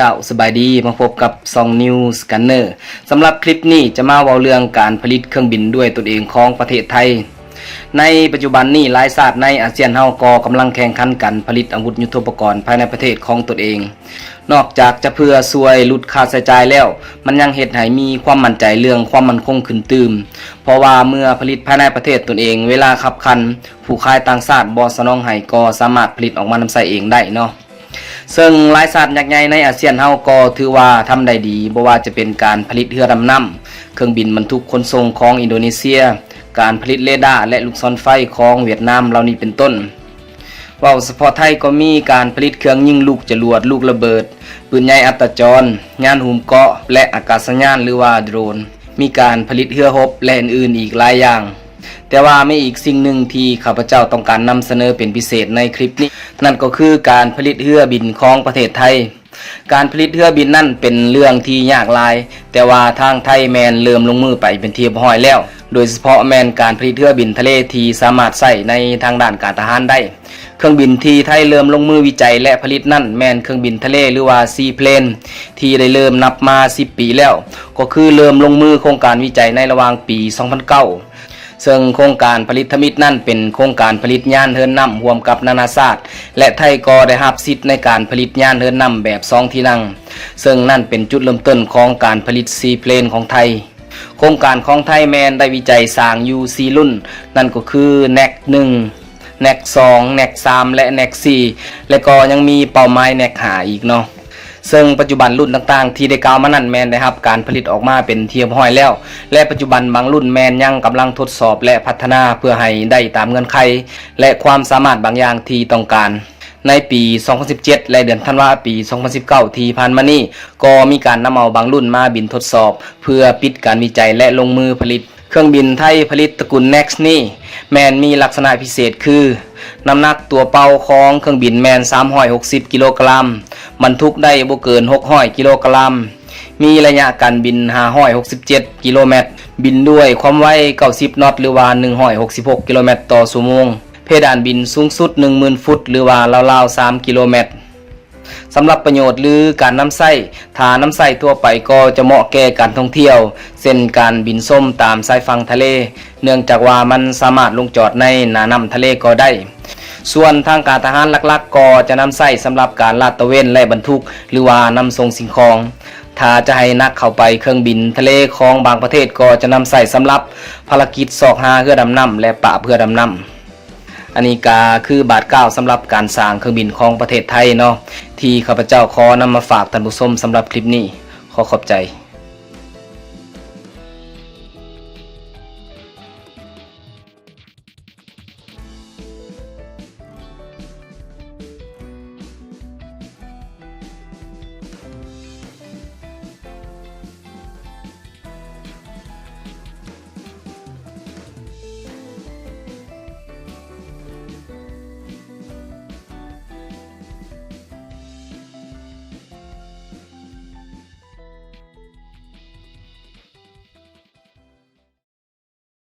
เจ้าสบายดีมาพบกับซองนิวสกันเนอร์สำหรับคลิปนี้จะมาเว้าเรื่องการผลิตเครื่องบินด้วยตนเองของประเทศไทย ในปัจจุบันนี้หลายชาติในอาเซียนเฮาก็กำลังแข่งขันกันผลิตอาวุธยุทโธปกรณ์ภายในประเทศของตนเอง นอกจากจะเพื่อช่วยลดค่าใช้จ่ายแล้ว มันยังเฮ็ดให้มีความมั่นใจเรื่องความมั่นคงขึ้นตืม เพราะว่าเมื่อผลิตภายในประเทศตนเอง เวลาขับคัน ผู้ขายต่างชาติบ่สนองให้ก็สามารถผลิตออกมานำใช้เองได้เนาะ ซึ่งหลายสัตว์ยักษ์ใหญ่ในอาเซียนเฮาก็ถือว่าทำได้ดีบ่ว่าจะเป็นการผลิตเรือดำน้ำเครื่องบินบรรทุกขนส่งของอินโดนีเซีย การผลิตเรดาร์และลูกศรไฟของเวียดนามเหล่านี้เป็นต้นว้าเฉพาะไทยก็มีการผลิตเครื่องยิงลูกจรวดลูกระเบิด ปืนใหญ่อัตจรยานหุมเกาะ และอากาศยานหรือว่าโดรน มีการผลิตเรือรบและอื่นๆอีกหลายอย่าง แต่ว่าไม่อีกสิ่งหนึ่งที่ข้าพเจ้าต้องการนำเสนอเป็นพิเศษในคลิปนี้ นั่นก็คือการผลิตเรือบินของประเทศไทย การผลิตเรือบินนั่นเป็นเรื่องที่ยากลาย แต่ว่าทางไทยแมนเริ่มลงมือไปเป็นที่เรียบร้อยแล้ว โดยเฉพาะแมนการผลิตเรือบินทะเลที่สามารถใช้ในทางด้านการทหารได้เครื่องบินที่ไทยเริ่มลงมือวิจัยและผลิตนั่นแมนเครื่องบินทะเลหรือว่าซีเพลนที่ได้เริ่มนับมา 10 ปีแล้ว ก็คือเริ่มลงมือโครงการวิจัยในระหว่างปี 2009 ซึ่งโครงการผลิตธมิตรนั่นเป็นโครงการผลิตยานเฮิรนนำรวมกับนานาชาติและไทยก็ได้รับสิทธิ์ในการผลิตยานเฮิรนนำแบบสองที่นั่ง ซึ่งนั่นเป็นจุดเริ่มต้นของการผลิตซีเพลนของไทยโครงการของไทยแมนได้วิจัยสร้างยู่4รุ่น นั่นก็คือแนก1แนก2แนก3และแนก4และก็ยังมีเป้าหมายแนก5อีกเนาะ ซึ่งปัจจุบันรุ่นต่างๆ ที่ได้กล่าวมานั่นแมนได้รับ การผลิตออกมาเป็นเทียบห้อยแล้ว และปัจจุบันบางรุ่นแมนยังกำลังทดสอบและพัฒนาเพื่อให้ได้ตามเงื่อนไขและความสามารถบางอย่างที่ต้องการในปี 2017 และเดือนธันวาปี 2019 ที่ผ่านมานี้ก็มีการนำเอาบางรุ่นมาบินทดสอบ เพื่อปิดการวิจัยและลงมือผลิต เครื่องบินไทยผลิตตระกูล Next นี่แมนมีลักษณะพิเศษคือ น้ำหนักตัวเป่าของเครื่องบินแมน 360 กิโลกรัมบรรทุกได้บ่เกิน 600 กิโลกรัม มีระยะการบิน 567 กิโลเมตร บินด้วยความไว 90 นอตหรือว่า 166 กิโลเมตรต่อชั่วโมง เพดานบินสูงสุด 10,000 ฟุต หรือว่าราวๆ 3 กิโลเมตรสำหรับประโยชน์หรือการนำไส้ถ้าน้ำไส้ทั่วไปก็จะเหมาะแก่การท่องเที่ยวเช่นการบินส้มตามสายฝั่งทะเล เนื่องจากว่ามันสามารถลงจอดในหนาน้ำทะเลก็ได้ ส่วนทางการทหารหลักๆก็จะนำไส้สำหรับการลาดตระเวนและบรรทุก หรือว่านำส่งสิ่งของถ้าจะให้นักเข้าไปเครื่องบินทะเลของบางประเทศก็จะนำใส่สำหรับภารกิจสอกหาเพื่อดำน้ำและปราเพื่อดำน้ำอันนี้ก็คือบาทเก้าสำหรับการสร้างเครื่องบินของประเทศไทยเนาะที่ข้าพเจ้าขอนำมาฝากท่านผู้ชมสำหรับคลิปนี้ ขอขอบใจ